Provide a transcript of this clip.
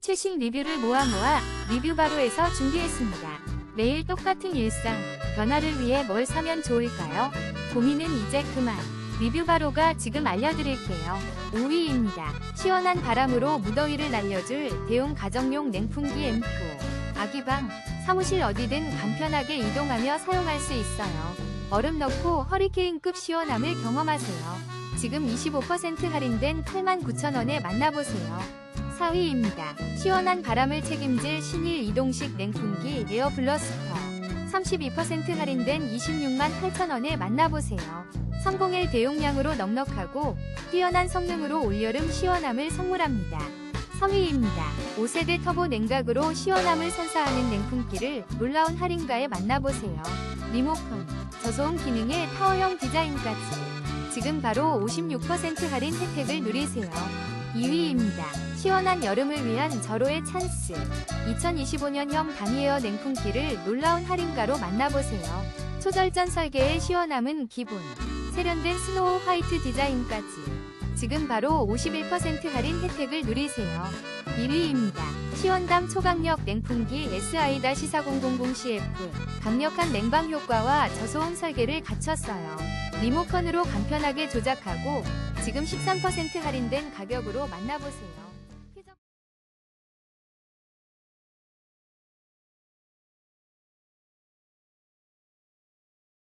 최신 리뷰를 모아 모아 리뷰 바로에서 준비했습니다. 매일 똑같은 일상, 변화를 위해 뭘 사면 좋을까요? 고민은 이제 그만. 리뷰 바로가 지금 알려드릴게요. 5위입니다. 시원한 바람으로 무더위를 날려줄 대용 가정용 냉풍기 M2. 아기방, 사무실 어디든 간편하게 이동하며 사용할 수 있어요. 얼음 넣고 허리케인급 시원함을 경험하세요. 지금 25% 할인된 89,000원에 만나보세요. 4위입니다. 시원한 바람을 책임질 신일 이동식 냉풍기 에어 블러스터. 32% 할인된 26만 8천원에 만나보세요. 성공일 대용량으로 넉넉하고 뛰어난 성능으로 올여름 시원함을 선물합니다. 3위입니다. 5세대 터보 냉각으로 시원함을 선사하는 냉풍기를 놀라운 할인가에 만나보세요. 리모컨, 저소음 기능의 타워형 디자인까지. 지금 바로 56% 할인 혜택을 누리세요. 2위입니다. 시원한 여름을 위한 절호의 찬스. 2025년형 다미에어 냉풍기를 놀라운 할인가로 만나보세요. 초절전 설계의 시원함은 기본. 세련된 스노우 화이트 디자인까지. 지금 바로 51% 할인 혜택을 누리세요. 1위입니다. 시원담 초강력 냉풍기 SI-4000CF. 강력한 냉방 효과와 저소음 설계를 갖췄어요. 리모컨으로 간편하게 조작하고 지금 13% 할인된 가격으로 만나보세요.